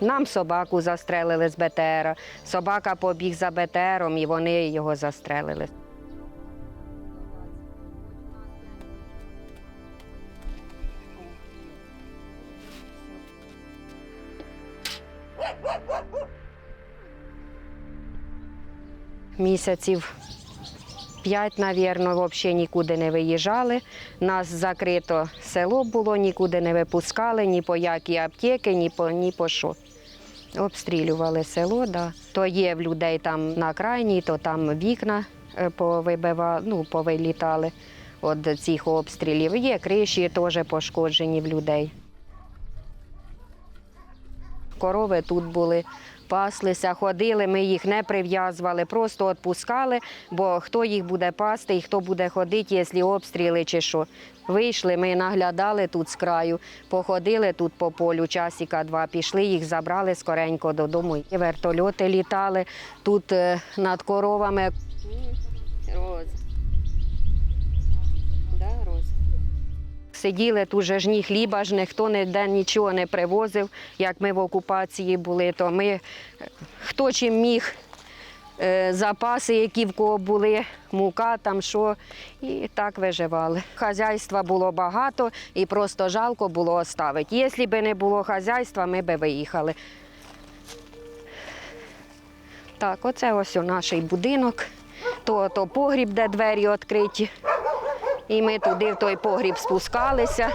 Нам собаку застрелили з БТРа. Собака побіг за БТРом і вони його застрелили. Місяців п'ять, навірно, взагалі нікуди не виїжджали. Нас закрито село було, нікуди не випускали, ні по які аптеки, ні по, ні по що. Обстрілювали село, да. то є в людей там на крайній, то там вікна е, повибивали, ну, повилітали від цих обстрілів. Є криші теж пошкоджені в людей. Корови тут були, паслися, ходили, ми їх не прив'язували, просто відпускали, бо хто їх буде пасти і хто буде ходити, якщо обстріли чи що. Вийшли, ми наглядали тут з краю, походили тут по полю, часика два, пішли, їх забрали скоренько додому. Вертольоти літали тут е, над коровами. Сиділи тут же ж ні хліба ж ніхто ніде нічого не привозив. Як ми в окупації були, то ми е, хто чим міг. е, Запаси, які в кого були, мука, там що, і так виживали. Хазяйства було багато і просто жалко було оставити. Якщо б не було хазяйства, ми б виїхали. Так, оце ось наш будинок, то, то погріб, де двері відкриті. І ми туди в той погріб спускалися.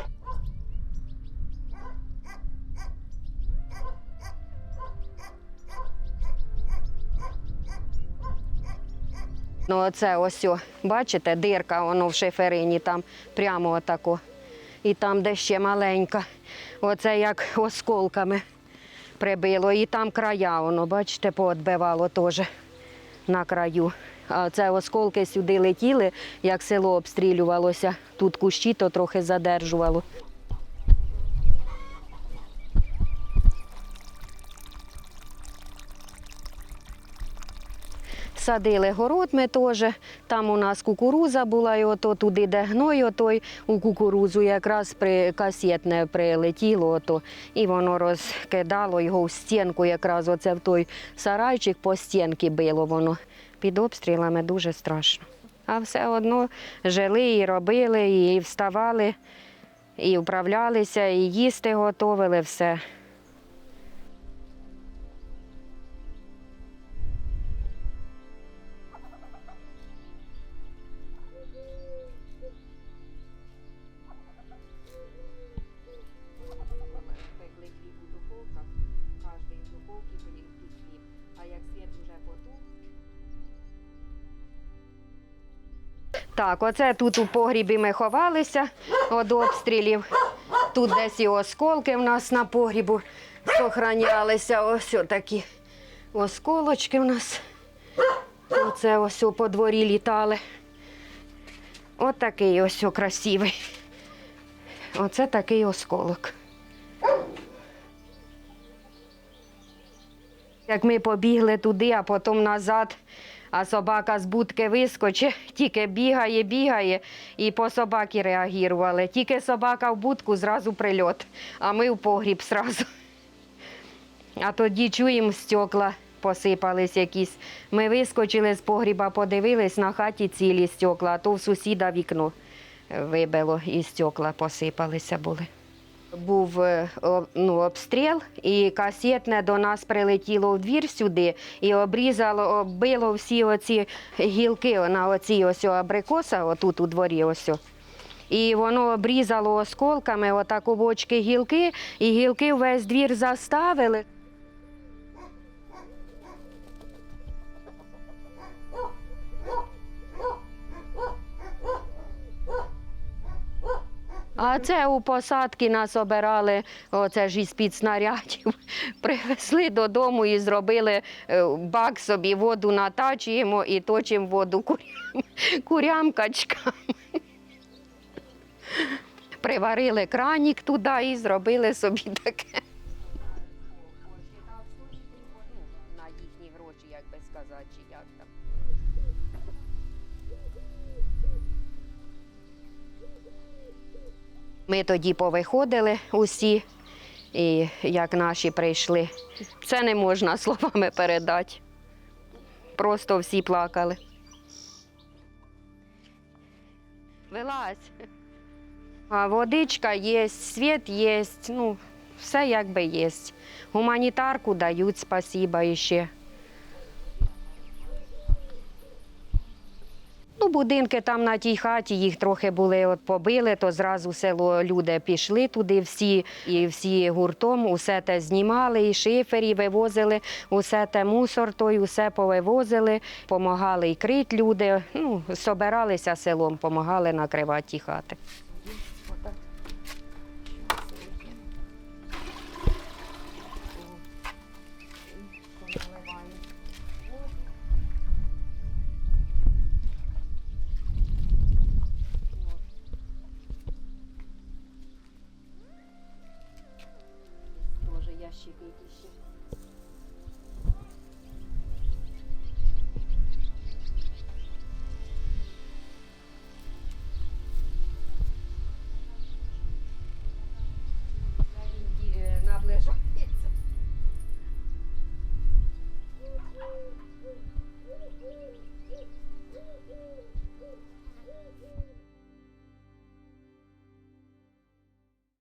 Ну, оце ось, бачите, дирка, воно в шиферині, там прямо отако. І там, де ще маленька. Оце як осколками прибило. І там края, воно, бачите, поотбивало теж на краю. Це осколки сюди летіли, як село обстрілювалося. Тут кущі то трохи задержувало. Садили город ми теж. Там у нас кукуруза була, і ото туди, де гной, отой у кукурузу якраз при касетне прилетіло, ото, і воно розкидало його в стінку, якраз оце в той сарайчик по стінки било воно. Під обстрілами дуже страшно. А все одно жили і робили, і вставали, і вправлялися, і їсти готовили все. Так, оце тут у погрібі ми ховалися від обстрілів. Тут десь і осколки в нас на погрібу сохранялися. Ось такі осколочки в нас. Оце ось по дворі літали. От ось красивий. Оце такий осколок. Як ми побігли туди, а потім назад, а собака з будки вискочить, тільки бігає, бігає, і по собаки реагували. Тільки собака в будку, зразу прильот, а ми в погріб зразу. А тоді чуємо, стекла посипались якісь. Ми вискочили з погріба, подивились, на хаті цілі стекла, а то в сусіда вікно вибило і стекла посипалися були. Був е, ну, обстріл, і касетне до нас прилетіло в двір сюди і обрізало, оббило всі оці гілки на оці ось абрикоса, отут у дворі. Ось. І воно обрізало осколками, отак у гілки, і гілки весь двір заставили. А це у посадки нас обирали, оце ж із під снарядів. Привезли додому і зробили е, бак собі, воду натачуємо і точимо воду курям, качкам. Приварили кранік туди і зробили собі таке. На їхні гроші, як би сказати, Ми тоді повиходили усі і як наші прийшли. Це не можна словами передати. Просто всі плакали. Вилазь. А водичка є, світ є, ну, все якби є. Гуманітарку дають, спасіба іще. Ну, будинки там на тій хаті, їх трохи були от побили, то зразу село люди пішли туди всі, і всі гуртом усе те знімали, і шифері вивозили, усе те мусор, той, усе повивозили, помагали і крить люди. Ну, собиралися селом, помагали накривати хати.